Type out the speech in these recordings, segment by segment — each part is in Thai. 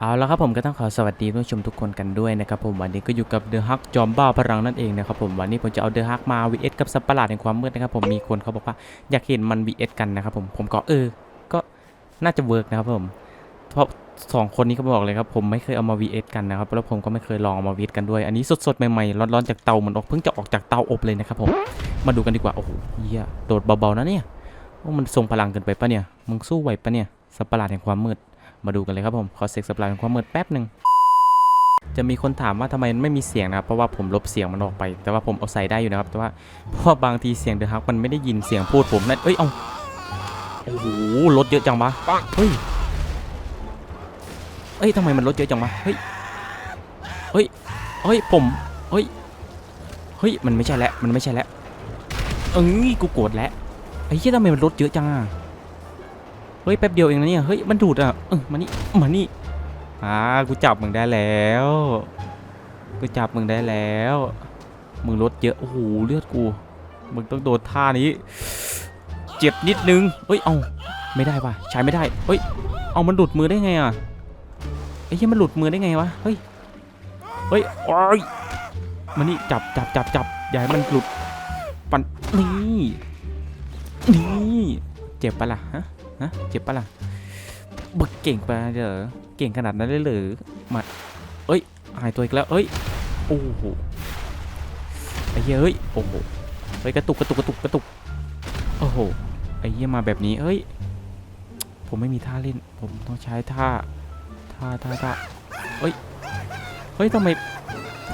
เอาละครับผมก็ต้องขอสวัสดีผู้ชมทุกคนกันด้วยนะครับผมวันนี้ก็อยู่กับเดอะฮักจอมบ้าพลังนั่นเองนะครับผมวันนี้ผมจะเอาเดอะฮักมา vs กับสัตว์ประหลาดแห่งความมืดนะครับผมมีคนเขาบอกว่าอยากเห็นมัน vs กันนะครับผมผมก็เออ ก็น่าจะเวิร์กนะครับผมเพราะสองคนนี้ก็บอกเลยครับผมไม่เคยเอามา vs กันนะครับแล้วผมก็ไม่เคยลองเอามา vs กันด้วย อันนี้สดๆใหม่ๆร้อนๆจากเตามันออกเพิ่งจะออกจากเตาอบเลยนะครับผมมาดูกันดีกว่าโอ้โหเหี้ยโดดเบาๆนะเนี่ยว่ามันทรงพลังเกินไปปะเนี่ยมึงสู้ไหวปะเนี่ยสัตว์ประหลาดแห่งความมืด มาดูกันเลยครับผม ขอเซ็กสปลายความมืดแป๊บหนึ่งจะมีคนถามว่าทำไมไม่มีเสียงนะครับ เพราะว่าผมลบเสียงมันออกไป แต่ว่าผมเอาใส่ได้อยู่นะครับ แต่ว่าเพราะบางทีเสียงเดอะฮักมันไม่ได้ยินเสียงพูดผมนั่นเอ้ย เอาโอ้โหรถเยอะจังวะเฮ้ย เอ้ยทำไมมันรถเยอะจังวะเฮ้ย เฮ้ย เฮ้ย ผม เฮ้ย เฮ้ย มันไม่ใช่แล้ว มันไม่ใช่แล้วเอ้ย กูโกรธแล้ว ไอ้เหี้ยทำไมมันรถเยอะจังอะ ฮ้ยแป๊บเดียวเองนะเนี่ยเฮ้ยมันดูดอะเออมานี่มานี่อ่ากูจับมึงได้แล้วกูจับมึงได้แล้วมึงลดเยอะโอ้โหเลือดกูมึงต้องโดนท่านี้เจ็บนิดนึงเฮ้ยเอาไม่ได้ป่ะใช้ไม่ได้เฮ้ยเอามันหลุดมือได้ไงอะไอ้เหี้ยมันหลุดมือได้ไงวะเฮ้ยเฮ้ยโอ้ยมานี่จับจับจับจับอย่าให้มันหลุดปันนี่นี่เจ็บปะล่ะฮะ ฮะเจ็บปะล่ะบึกเก่งไปเด้อเก่งขนาดนั้นเลยหรือมาเอ้ยหายตัวอีกแล้วเอ้ยโอ้โหไอ้เหี้ยเฮ้ยโอ้โหเฮ้ยกระตุกกระตุกกระตุกกระตุกโอ้โหไอ้เหี้ยมาแบบนี้เอ้ยผมไม่มีท่าเล่น ผมต้องใช้ท่า ท่าท่าท่าเอ้ย เฮ้ยทำไม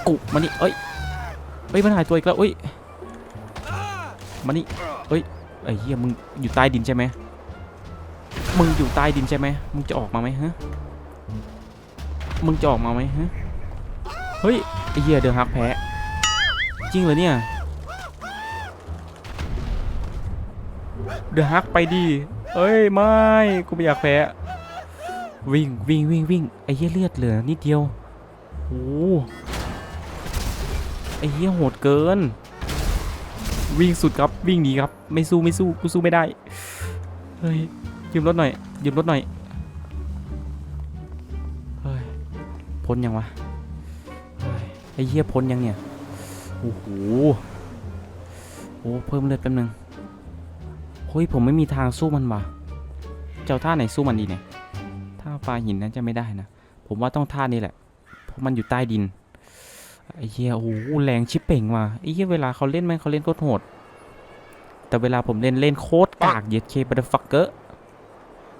กุมานี่เอ้ย เฮ้ย มันหายตัวอีกแล้วเอ้ย มานี่เอ้ย ไอ้เหี้ยมึงอยู่ใต้ดินใช่ไหม มึงอยู่ใต้ดินใช่ไหมมึงจะออกมาไหมฮะ มึงจะออกมาไหมฮะ เฮ้ยไอ้เหี้ยเดือฮักแพ้ จริงเหรอเนี่ย เดือฮักไปดิเอ้ยไม่ กูไม่อยากแพ้ วิ่งวิ่งวิ่งวิ่งไอ้เหี้ยเลือดเหลือนิดเดียวโอ้โหไอ้เหี้ยโหดเกิน วิ่งสุดครับวิ่งหนีครับ ไม่สู้ไม่สู้กูสู้ไม่ได้ เฮ้ย ยืมรถหน่อย ยืมรถหน่อย เฮ้ย พ้นยังวะ เฮ้ย ไอ้เหี้ยพ้นยังเนี่ย โอ้โห โอ้ เพิ่มเลือดแป๊บนึง เฮ้ย ผมไม่มีทางสู้มันว่ะ เจ้าท่าไหนสู้มันดีเนี่ย ท่าปลาหินนั้นจะไม่ได้นะ ผมว่าต้องท่านี้แหละ เพราะมันอยู่ใต้ดิน ไอ้เหี้ย โอ้โหแรงชิบเป่งว่ะ ไอ้เหี้ยเวลาเขาเล่นแม่งเขาเล่นโคตรโหด แต่เวลาผมเล่นเล่นโคตรกากเย็ดเคบัตฟักเกอร์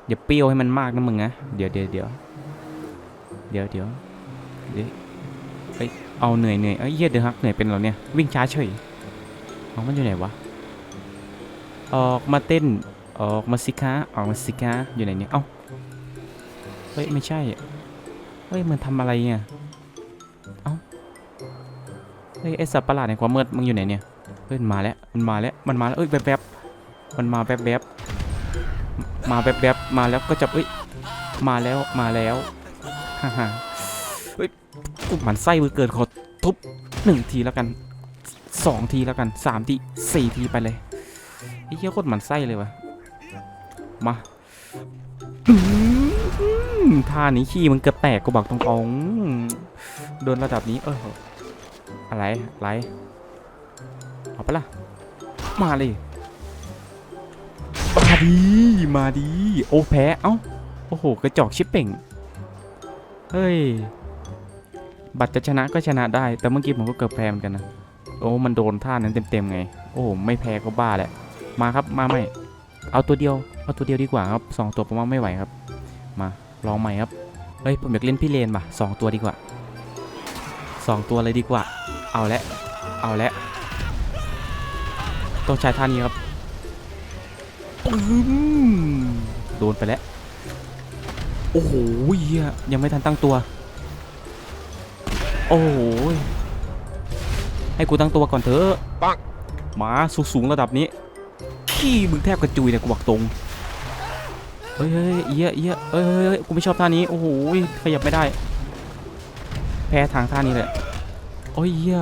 อย่าเปรี้ยวให้มันมากนะมึงนะเดี๋ยวเดี๋ยวเดี๋ยวเดี๋ยวเดี๋ยวเดี๋ยวเอ้ยเอาเหนื่อยเหนื่อยเอ้ยเหี้ยเดือฮักเหนื่อยเป็นเรอเนี่ยวิ่งช้าเฉยเอามันอยู่ไหนวะออกมาเต้นออกมาสิคะออกมาสิคะอยู่ไหนเนี่ยเอ้าเฮ้ยไม่ใช่เฮ้ยมันทำอะไรเนี่ยเอ้าเฮ้ยไอสัตว์ประหลาดในความมืดมึงอยู่ไหนเนี่ยเฮ้ยมันมาแล้วมันมาแล้วมันมาแล้วเอ้ยแวบๆมันมาแวบๆ มาแบบบๆมาแล้วก็จับเอ้ยมาแล้วมาแล้วฮ่าฮ่าเฮ้ยกูหมันไส้มือเกินขอทุบหนึ่งทีแล้วกันสองทีแล้วกันสามทีสี่ทีไปเลยไอ้เหี้ยโคตรหมันไส้เลยวะมาท่านี้ขี้มันเกือบแตกกูบอกตรงๆโดนระดับนี้เอออะไรอะไรเอาไปละมาเลย ดีมาดี โอ้แพ้ เอ้า โอ้โห กระจอกชิปเป่ง เฮ้ย บัตรจะชนะก็ชนะได้ แต่เมื่อกี้ผมก็เกือบแพ้เหมือนกันนะ โอ้ มันโดนท่านั้นเต็มๆไง โอ้ ไม่แพ้ก็บ้าแหละ มาครับ มาใหม่ เอาตัวเดียว เอาตัวเดียวดีกว่าครับสองตัวผมว่าไม่ไหวครับ มา ลองใหม่ครับ เฮ้ย ผมอยากเล่นพี่เลนป่ะสองตัวดีกว่าสองตัวเลยดีกว่า เอาละ เอาละ ต้องใช้ท่านี้ครับ ปึ้มโดนไปแล้ว โอ้โหเหี้ยยังไม่ทันตั้งตัว โอ้โหให้กูตั้งตัวก่อนเถอะปัง หมาสูงสูงระดับนี้ ขี้มึงแทบกระจุยเนี่ยกูบอกตรง เฮ้ยเฮ้ยเอี้ยเอี้ยเฮ้ยเฮ้ยเฮ้ยกูไม่ชอบท่านี้ โอ้โหขยับไม่ได้ แพ้ทางท่านี้แหละโอ้ยเอี้ย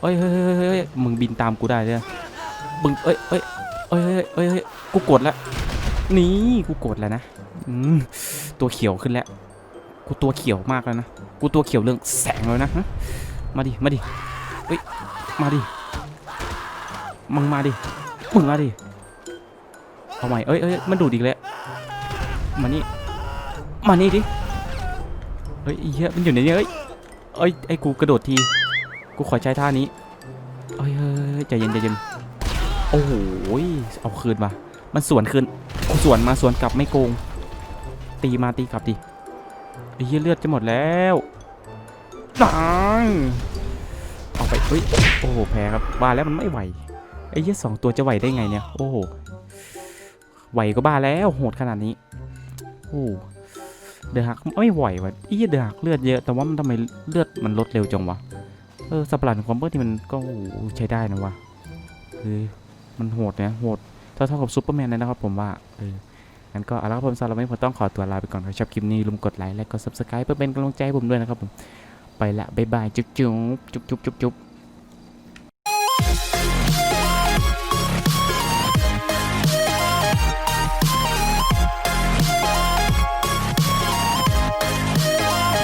เฮ้ยเฮ้ยเฮ้ยเฮ้ยมึงบินตามกูได้เลยมึงเอ้ยเอ้ย เอ้ยเอ้ยเอ้ยกูกดแล้วนี่กูกดแล้วนะอืมตัวเขียวขึ้นแล้ว กูตัวเขียวมากแล้วนะ กูตัวเขียวเรื่องแสงเลยนะ มาดิ มาดิเฮ้ย มาดิ มึงมาดิ มึงมาดิ เอาใหม่ เอ้ยเอ้ยมันดูดอีกแล้ว มานี่ มานี่ดิ เฮ้ยเหี้ยมันอยู่ในนี้เอ้ย เอ้ย ไอ้กูกระโดดที กูขอใช้ท่านี้ เอ้ยเฮ้ยเฮ้ยใจเย็นใจเย็น โอ้โหเอาคืนมา มันสวนคืนสวนมาสวนกลับไม่โกง ตีมาตีกลับดิไอ้เหี้ยเลือดจะหมดแล้วตายเอาไปเฮ้ยโอ้โหแพ้ครับบ้าแล้วมันไม่ไหวไอ้เหี้ยสองตัวจะไหวได้ไงเนี่ย โอ้โหไหวก็บ้าแล้วโหดขนาดนี้โอ้เดือหักไม่ไหวว่ะไอ้เหี้ยเดือหักเลือดเยอะแต่ว่ามันทำไมเลือดมันลดเร็วจังวะเออสปะหลาดความเบิร์ที่มันก็ใช้ได้นะวะเฮ้ย มันโหดเนี่ยโหดเท่าเท่ากับซูเปอร์แมนเลยนะครับผมว่าเอองั้นก็เอาละครับผมสำหรับวันนี้ผมต้องขอตัวลาไปก่อนครับชอบคลิปนี้ลืมกดไลค์และกดซับสไครป์เพื่อเป็นกำลังใจให้ผมด้วยนะครับผมไปละบ๊ายบายจุ๊บจุ๊บจุ๊บจุ๊บจุ๊บ